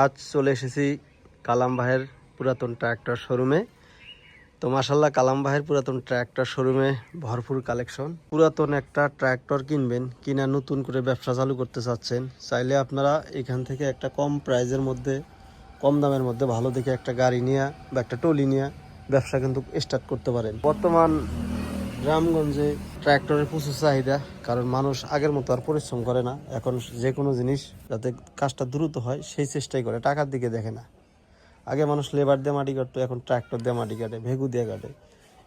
আজ চলে এসেছি কালাম ভাইয়ের পুরাতন ট্র্যাক্টর শোরুমে। তো মাসাল্লাহ কালাম ভাইয়ের পুরাতন ট্র্যাক্টর শোরুমে ভরপুর কালেকশন। পুরাতন একটা ট্র্যাক্টর কিনবেন, কিনা নতুন করে ব্যবসা চালু করতে চাচ্ছেন, চাইলে আপনারা এখান থেকে একটা কম প্রাইজের মধ্যে, কম দামের মধ্যে ভালো দেখে একটা গাড়ি নিয়ে বা একটা টলি নিয়ে ব্যবসা কিন্তু স্টার্ট করতে পারেন। বর্তমান গ্রামগঞ্জে ট্র্যাক্টরের প্রচুর চাহিদা, কারণ মানুষ আগের মতো আর পরিশ্রম করে না। এখন যে কোনো জিনিস যাতে কাজটা দ্রুত হয়, সেই চেষ্টাই করে, টাকার দিকে দেখে না। আগে মানুষ লেবার দিয়ে মাটি কাটতো, এখন ট্র্যাক্টর দিয়ে মাটি কাটে, ভেগু দিয়ে কাটে।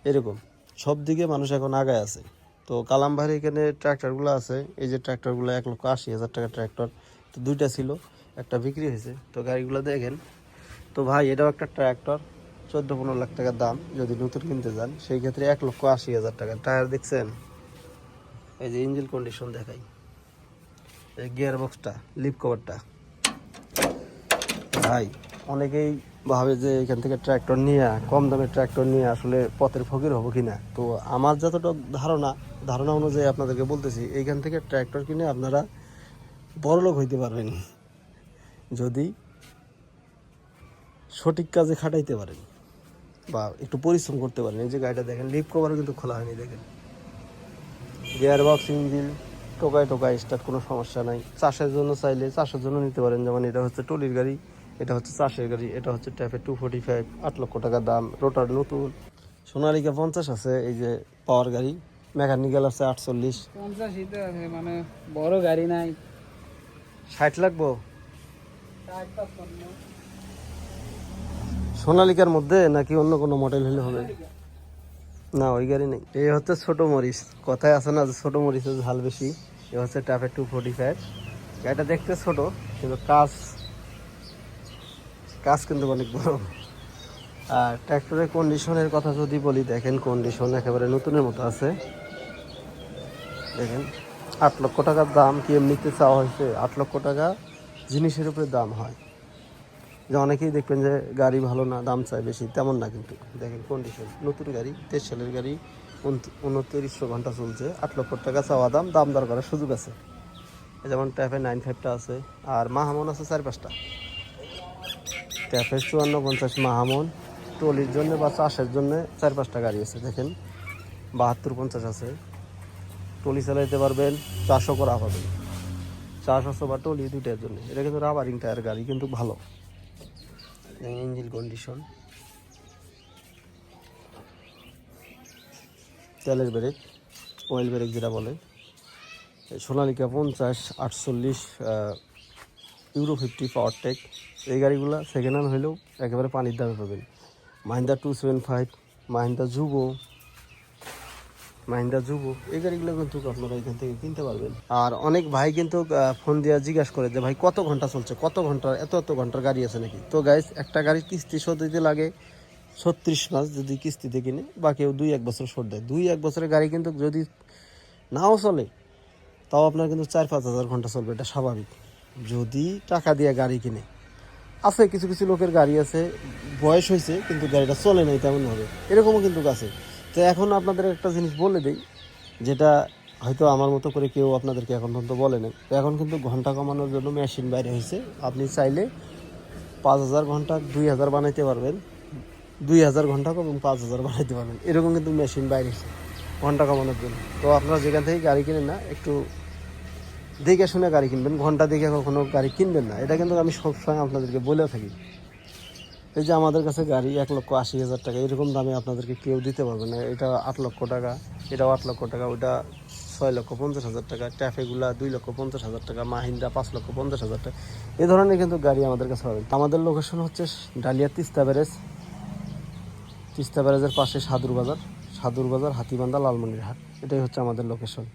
এরকম। সব দিকে মানুষ এখন আগায় আছে। তো কালাম ভাইয়ের এখানে ট্র্যাক্টরগুলো আছে, এই যে ট্র্যাক্টরগুলো এক লক্ষ আশি হাজার টাকা ট্র্যাক্টর তো দুইটা ছিল, একটা বিক্রি হয়েছে। তো গাড়িগুলো দেখেন। তো ভাই, এটাও একটা ট্র্যাক্টর চোদ্দ, পনেরো লাখ টাকার দাম যদি নতুন কিনতে যান, সেই ক্ষেত্রে এক লক্ষ আশি হাজার টাকা টায়ার দেখছেন? এই যে ইঞ্জিন কন্ডিশন দেখাই। এই গিয়ার বক্সটা লিপ কভারটা। ভাই, অনেকেই ভাবে যে এখান থেকে ট্র্যাক্টর নিয়ে, কম দামে ট্র্যাক্টর নিয়ে আসলে পথের ফকির হব কি না তো আমার যতটা ধারণা ধারণা অনুযায়ী আপনাদেরকে বলতেছি, এইখান থেকে ট্র্যাক্টর কিনে আপনারা বড়লোক হইতে পারবেন। যদি সঠিক কাজে খাটাইতে পারেন। বা একটু পরিশ্রম করতে পারেন। এই যে গাড়িটা দেখেন লিপ কভারও কিন্তু খোলা হয়নি দেখেন। গিয়ার বক্স ইঞ্জিন টোকায় টোকায় স্টার্ট কোনো সমস্যা নাই। চাষের জন্য চাইলে চাষের জন্য নিতে পারেন। যেমন এটা হচ্ছে টলির গাড়ি এটা হচ্ছে চাষের গাড়ি এটা হচ্ছে ট্যাফে টু ফোর্টি ফাইভ আট লক্ষ টাকা দাম রোটার নতুন। সোনালিকা পঞ্চাশ আছে এই যে পাওয়ার গাড়ি মেকানিক্যাল আছে আটচল্লিশ। পঞ্চাশই তো আছে মানে বড় গাড়ি নাই। ষাট লাগবো? সোনালিকার মধ্যে নাকি অন্য কোনো মডেল হলে হবে? না, ওই গাড়ি নেই। এই হচ্ছে ছোট মরিচ। কথায় আছে না যে ছোটো মরিচের ঝাল বেশি? এ হচ্ছে ট্যাফে টু ফোর্টি ফাইভ গাড়িটা দেখতে ছোট, কিন্তু কাজ কাজ কিন্তু অনেক বড়। আর ট্র্যাক্টরের কন্ডিশনের কথা যদি বলি, দেখেন কন্ডিশন একেবারে নতুনের মতো আছে। দেখেন, আট লক্ষ টাকার দাম কি এমনিতে চাওয়া হয়েছে? আট লক্ষ টাকা জিনিসের উপরে দাম হয়। যে অনেকেই দেখবেন যে গাড়ি ভালো না, দাম চাই বেশি, তেমন না কিন্তু। দেখেন কন্ডিশন নতুন গাড়ি, তেইশ সালের গাড়ি, উন- উনত্রিশশো ঘণ্টা চলছে, আট লক্ষ টাকা চাওয়া দাম দাম দর করার সুযোগ আছে। যেমন ট্যাফে নাইন ফাইভটা আছে, আর মাহামন আছে চার পাঁচটা। ট্যাফের চুয়ান্ন পঞ্চাশ মাহামন, টলির জন্য বা চাষের জন্য চার পাঁচটা গাড়ি আছে, দেখেন। বাহাত্তর পঞ্চাশ আছে। টলি চালাইতে পারবেন চাষও করা হবে। চাষ আছে বা টলি দুইটার জন্য। এটা কিন্তু রাবারিং টায়ার গাড়ি, কিন্তু ভালো। ইঞ্জিন কন্ডিশন তেলের ব্রেক অয়েল ব্রেক যেটা বলে। সোনালিকা পঞ্চাশ, আটচল্লিশ ইউরো ফিফটি পাওয়ার টেক এই গাড়িগুলো সেকেন্ড হ্যান্ড হলেও একেবারে পানির দামে পাবেন। Mahindra two seven five Mahindra যুগো Mahindra যুব এই গাড়িগুলো কিন্তু আপনারা এখান থেকে কিনতে পারবেন। আর অনেক ভাই কিন্তু ফোন দিয়ে জিজ্ঞাসা করে যে, ভাই, কত ঘণ্টা চলছে? কত ঘণ্টা, এত এত ঘণ্টার গাড়ি আছে নাকি? তো গাইস একটা গাড়ির কিস্তি শোধ দিতে লাগে ছত্রিশ মাস যদি কিস্তিতে কিনে বা কেউ দুই, এক বছর শোধ দেয়। দুই, এক বছরের গাড়ি কিন্তু যদি নাও চলে, তাও আপনার কিন্তু চার, পাঁচ হাজার ঘণ্টা চলবে, এটা স্বাভাবিক। যদি টাকা দিয়ে গাড়ি কিনে, আছে কিছু কিছু লোকের গাড়ি আছে, বয়স হয়েছে, কিন্তু গাড়িটা চলে নাই তেমনভাবে। এরকমও কিন্তু আছে। তো এখন আপনাদের একটা জিনিস বলে দিই, যেটা হয়তো আমার মতো করে কেউ আপনাদেরকে এখন পর্যন্ত বলে নেই। তো এখন কিন্তু ঘণ্টা কমানোর জন্য মেশিন বাইরে হয়েছে। আপনি চাইলে পাঁচ হাজার ঘণ্টা দুই হাজার বানাইতে পারবেন। দুই হাজার ঘণ্টা এবং পাঁচ হাজার বানাইতে পারবেন। এরকম কিন্তু মেশিন বাইরে হয়েছে ঘণ্টা কমানোর জন্য। তো আপনারা যেখান থেকে গাড়ি কিনেন না, একটু দেখে শুনে গাড়ি কিনবেন। ঘণ্টা দেখে কখনো গাড়ি কিনবেন না। এটা কিন্তু আমি সবসময় আপনাদেরকে বলে থাকি। এই যে আমাদের কাছে গাড়ি এক লক্ষ আশি হাজার টাকা, এরকম দামে আপনাদেরকে কেউ দিতে পারবে না। এটা আট লক্ষ টাকা, এটাও আট লক্ষ টাকা, ওটা ছয় লক্ষ পঞ্চাশ হাজার টাকা ট্যাফেগুলা দুই লক্ষ পঞ্চাশ হাজার টাকা, মাহিন্দ্রা পাঁচ লক্ষ পঞ্চাশ হাজার টাকা। এ ধরনের কিন্তু গাড়ি আমাদের কাছে পাবেন। আমাদের লোকেশন হচ্ছে ডালিয়া তিস্তা ব্যারেজ। তিস্তা ব্যারেজের পাশে সাদুর বাজার সাদুর বাজার, হাতিবান্ধা লালমনির হাট এটাই হচ্ছে আমাদের লোকেশন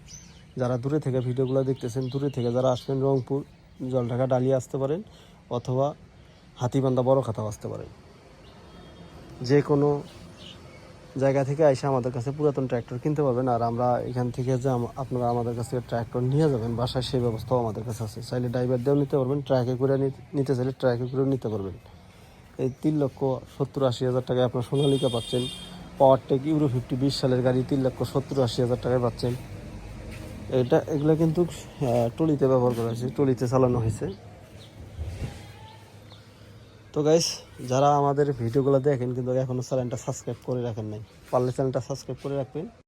যারা দূরে থেকে ভিডিওগুলো দেখতেছেন, দূরে থেকে যারা আসবেন রংপুর, জলঢাকা, ডালিয়া আসতে পারেন, অথবা হাতিবান্ধা বড় খাতা আসতে পারে। যে কোনো জায়গা থেকে এসে আমাদের কাছে পুরাতন ট্র্যাক্টর কিনতে পারবেন, আর আমরা এখান থেকে যে আপনারা আমাদের কাছে ট্র্যাক্টর নিয়ে যাবেন, বাসায় সেই ব্যবস্থাও আমাদের কাছে আছে। চাইলে ড্রাইভার দিয়েও নিতে পারবেন, ট্র্যাকে করে নিতে চাইলে ট্র্যাকে করেও নিতে পারবেন। এই তিন লক্ষ সত্তর আশি হাজার টাকায় আপনার সোনালিকা পাচ্ছেন পাওয়ার টেক ইউরো ফিফটি বিশ সালের গাড়ি তিন লক্ষ সত্তর আশি হাজার টাকায় পাচ্ছেন। এটা এগুলো কিন্তু টলিতে ব্যবহার করা হয়েছে, টলিতে চালানো হয়েছে। তো গাইস যারা আমাদের ভিডিওগুলো দেখেন কিন্তু এখনও চ্যানেলটা সাবস্ক্রাইব করে রাখেন নাই, পারলে চ্যানেলটা সাবস্ক্রাইব করে রাখবেন।